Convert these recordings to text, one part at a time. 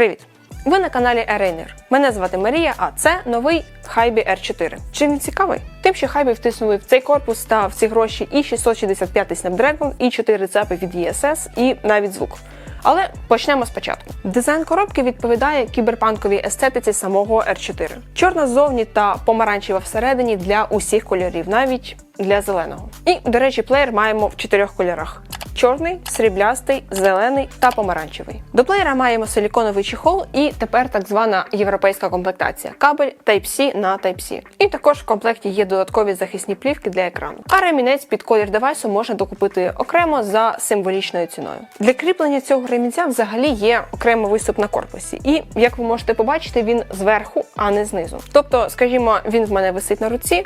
Привіт! Ви на каналі Erainer. Мене звати Марія, а це новий Хайбі R4. Чим він цікавий? Тим, що Хайбі втиснули в цей корпус та в ці гроші і 665 Snapdragon, і 4 цепи від ESS, і навіть звук. Але почнемо спочатку. Дизайн коробки відповідає кіберпанковій естетиці самого R4. Чорна ззовні та помаранчева всередині для усіх кольорів, навіть для зеленого. І, до речі, плеєр маємо в чотирьох кольорах: чорний, сріблястий, зелений та помаранчевий. До плеєра маємо силіконовий чехол і тепер так звана європейська комплектація кабель Type-C на Type-C. І також в комплекті є додаткові захисні плівки для екрану. А ремінець під колір девайсу можна докупити окремо за символічною ціною. Для кріплення цього ремінця взагалі є окремий виступ на корпусі, і як ви можете побачити, він зверху, а не знизу. Тобто, скажімо, він в мене висить на руці.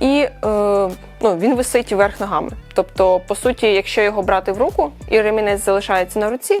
І е, ну, він висить вверх ногами. Тобто, по суті, якщо його брати в руку і ремінець залишається на руці,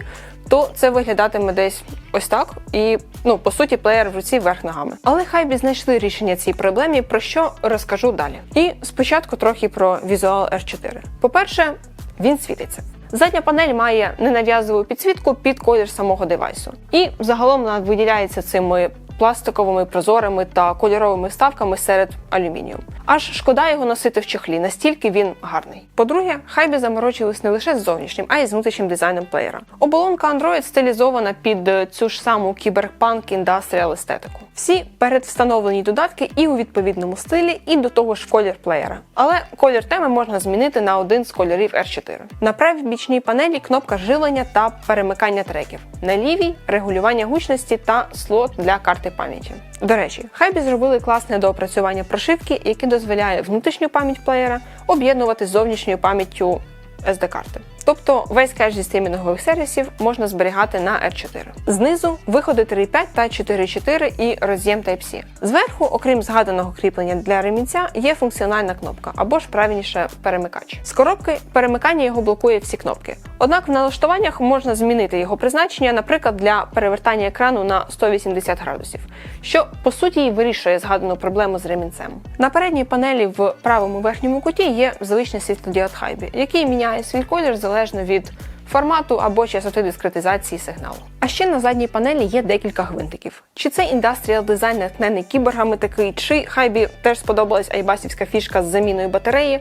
то це виглядатиме десь ось так. І ну, по суті, плеєр в руці вверх ногами. Але хай би знайшли рішення цій проблемі, про що розкажу далі. І спочатку трохи про візуал R4. По-перше, він світиться. Задня панель має ненав'язливу підсвітку під колір самого девайсу. І загалом вона виділяється цими пластиковими прозорими та кольоровими вставками серед алюмінію. Аж шкода його носити в чохлі, настільки він гарний. По-друге, хайбі заморочились не лише з зовнішнім, а й з внутрішнім дизайном плеєра. Оболонка Android стилізована під цю ж саму кіберпанк індастріал естетику. Всі передвстановлені додатки і у відповідному стилі, і до того ж колір плеєра. Але колір теми можна змінити на один з кольорів R4. На правій бічній панелі кнопка живлення та перемикання треків. На лівій регулювання гучності та слот для карти пам'яті. До речі, Хайбі зробили класне доопрацювання прошивки, яке дозволяє внутрішню пам'ять плеєра об'єднувати з зовнішньою пам'яттю SD-карти. Тобто весь кеш зі стрімінгових сервісів можна зберігати на R4. Знизу виходи 3.5 та 4.4 і роз'єм Type-C. Зверху, окрім згаданого кріплення для ремінця, є функціональна кнопка або ж правильніше перемикач. З коробки перемикання його блокує всі кнопки. Однак в налаштуваннях можна змінити його призначення, наприклад, для перевертання екрану на 180 градусів, що по суті і вирішує згадану проблему з ремінцем. На передній панелі в правому верхньому куті є звичний світлодіод Хайбі, який міняє свій колір залежно від формату або частоти дискретизації сигналу. А ще на задній панелі є декілька гвинтиків. Чи це індастріал дизайн натхнений кіборгами такий, чи хайбі теж сподобалась айбасівська фішка з заміною батареї.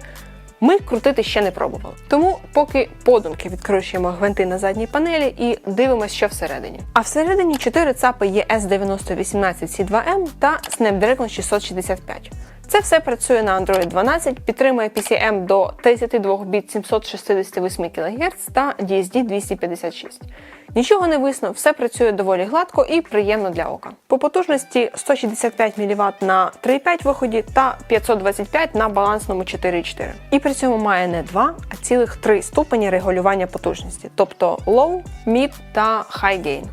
Ми крутити ще не пробували. Тому поки подумки відкручуємо гвинти на задній панелі і дивимося, що всередині. А всередині 4 ЦАПи є S9018C2M та Snapdragon 665. Це все працює на Android 12, підтримує PCM до 32 біт 768 кГц та DSD 256. Нічого не висно, все працює доволі гладко і приємно для ока. По потужності 165 мВт на 3,5 виході та 525 на балансному 4,4. І при цьому має не 2, а цілих 3 ступені регулювання потужності, тобто Low, Mid та High Gain.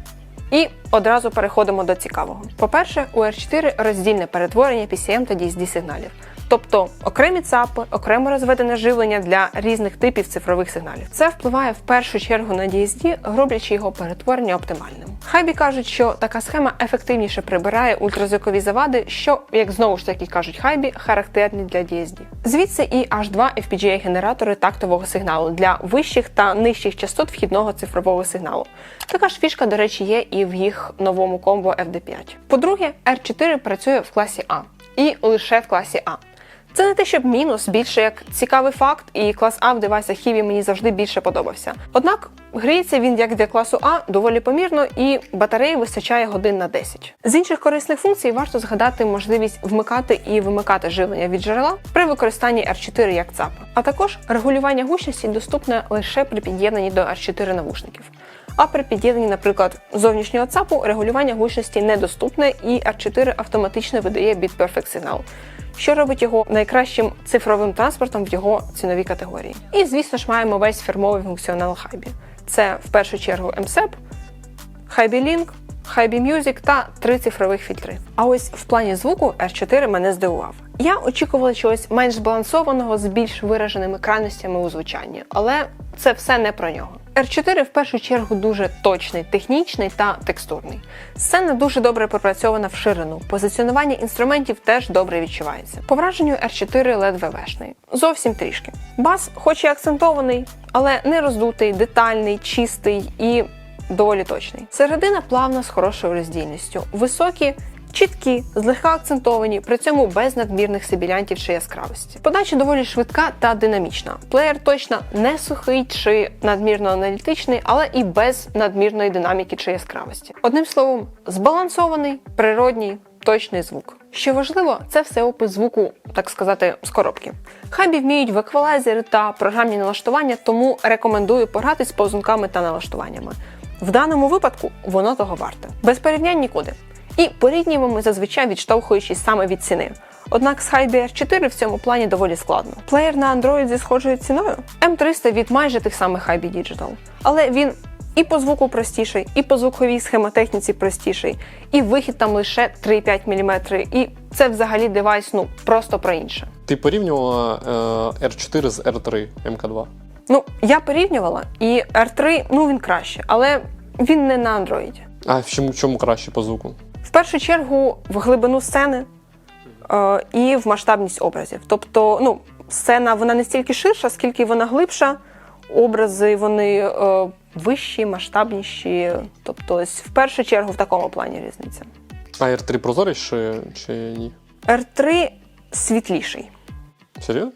І одразу переходимо до цікавого. По-перше, у R4 роздільне перетворення PCM та DSD сигналів. Тобто окремі ЦАПи, окремо розведене живлення для різних типів цифрових сигналів. Це впливає в першу чергу на DSD, роблячи його перетворення оптимальним. Хайбі кажуть, що така схема ефективніше прибирає ультразвукові завади, що, як знову ж таки кажуть Хайбі, характерні для DSD. Звідси і H2 FPGA генератори тактового сигналу для вищих та нижчих частот вхідного цифрового сигналу. Така ж фішка, до речі, є і в їх новому комбо FD5. По-друге, R4 працює в класі А і лише в класі А. Це не те, щоб мінус, більше як цікавий факт, і клас А в девайсах Хіві мені завжди більше подобався. Однак гріється він як для класу А доволі помірно, і батареї вистачає годин на 10. З інших корисних функцій варто згадати можливість вмикати і вимикати живлення від джерела при використанні R4 як ЦАП, а також регулювання гучності доступне лише при під'єднанні до R4 навушників. А при під'єднанні, наприклад, зовнішнього ЦАПу регулювання гучності недоступне, і R4 автоматично видає Beat Perfect сигнал що робить його найкращим цифровим транспортом в його ціновій категорії. І, звісно ж, маємо весь фірмовий функціонал Хайбі. Це в першу чергу МСЕП, Хайбі Link, Хайбі Music та три цифрових фільтри. А ось в плані звуку R4 мене здивував. Я очікувала чогось менш збалансованого з більш вираженими крайностями у звучанні, але це все не про нього. R4 в першу чергу дуже точний, технічний та текстурний. Сцена дуже добре пропрацьована в ширину. Позиціонування інструментів теж добре відчувається. По враженню R4 ледве вешний. Зовсім трішки. Бас, хоч і акцентований, але не роздутий, детальний, чистий і доволі точний. Середина плавна з хорошою роздільністю. Високі. Чіткі, злегка акцентовані, при цьому без надмірних сибілянтів чи яскравості. Подача доволі швидка та динамічна. Плеєр точно не сухий чи надмірно аналітичний, але і без надмірної динаміки чи яскравості. Одним словом, збалансований, природній, точний звук. Що важливо, це все опис звуку, так сказати, з коробки. Хабі вміють в еквалайзери та програмні налаштування, тому рекомендую пограти з повзунками та налаштуваннями. В даному випадку воно того варте. Без порівнянь нікуди. І порівнюємо ми зазвичай відштовхуючись саме від ціни. Однак з High BR4 в цьому плані доволі складно. Плеєр на Android зі схожою ціною M300 від майже тих самих High Digital. Але він і по звуку простіший, і по звуковій схемотехніці простіший, і вихід там лише 3,5 мм, і це взагалі девайс ну просто про інше. Ти порівнювала е, R4 з R3 MK2? Ну, я порівнювала, і R3, ну він краще, але він не на Android. А в чому, чому краще по звуку? В першу чергу в глибину сцени е, і в масштабність образів. Тобто, ну, сцена вона не стільки ширша, скільки вона глибша. Образи вони е, вищі, масштабніші. Тобто, ось в першу чергу в такому плані різниця. А R3 прозоріше чи ні? R3 світліший. Серйозно?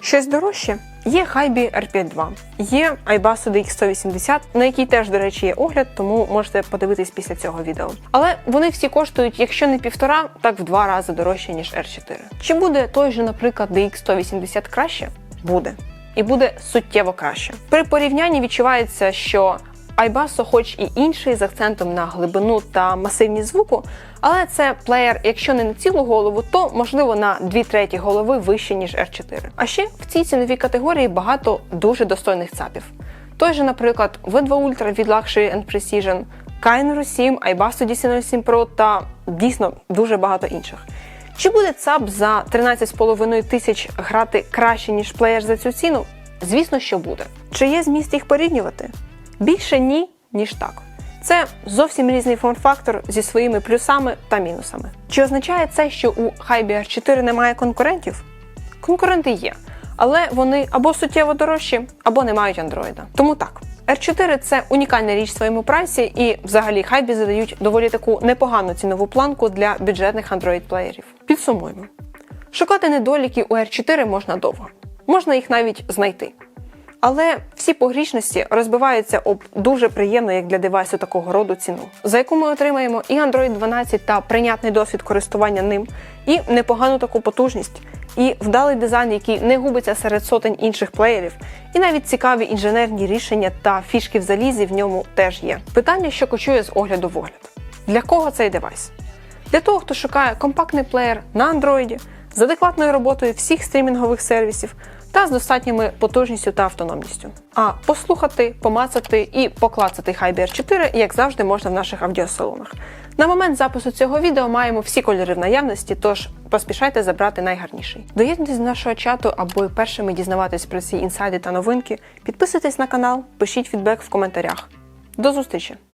Щось дорожче. Є Hybe R52, є iBus DX180, на який теж, до речі, є огляд, тому можете подивитись після цього відео. Але вони всі коштують, якщо не півтора, так в два рази дорожче, ніж R4. Чи буде той же, наприклад, DX180 краще? Буде. І буде суттєво краще. При порівнянні відчувається, що iBasso хоч і інший з акцентом на глибину та масивність звуку, але це плеєр, якщо не на цілу голову, то можливо на 2 треті голови вище, ніж R4. А ще в цій ціновій категорії багато дуже достойних цапів. Той же, наприклад, V2 Ultra від Luxury and Precision, Kainero 7, iBasso DC07 Pro та дійсно дуже багато інших. Чи буде ЦАП за 13,5 тисяч грати краще, ніж плеєр за цю ціну? Звісно, що буде. Чи є зміст їх порівнювати? Більше ні, ніж так. Це зовсім різний форм-фактор зі своїми плюсами та мінусами. Чи означає це, що у Hybe R4 немає конкурентів? Конкуренти є, але вони або суттєво дорожчі, або не мають андроїда. Тому так. R4 це унікальна річ в своєму прайсі, і взагалі Hybe задають доволі таку непогану цінову планку для бюджетних Android-плеєрів. Підсумуємо. Шукати недоліки у R4 можна довго, можна їх навіть знайти. Але всі погрішності розбиваються об дуже приємну, як для девайсу такого роду ціну, за яку ми отримаємо і Android 12 та прийнятний досвід користування ним, і непогану таку потужність, і вдалий дизайн, який не губиться серед сотень інших плеєрів, і навіть цікаві інженерні рішення та фішки в залізі в ньому теж є. Питання, що кочує з огляду в огляд: для кого цей девайс? Для того, хто шукає компактний плеєр на андроїді з адекватною роботою всіх стрімінгових сервісів та з достатніми потужністю та автономністю. А послухати, помацати і поклацати Hybe R4, як завжди, можна в наших аудіосалонах. На момент запису цього відео маємо всі кольори в наявності, тож поспішайте забрати найгарніший. Доєднуйтесь до нашого чату, аби першими дізнаватись про ці інсайди та новинки. Підписуйтесь на канал, пишіть фідбек в коментарях. До зустрічі!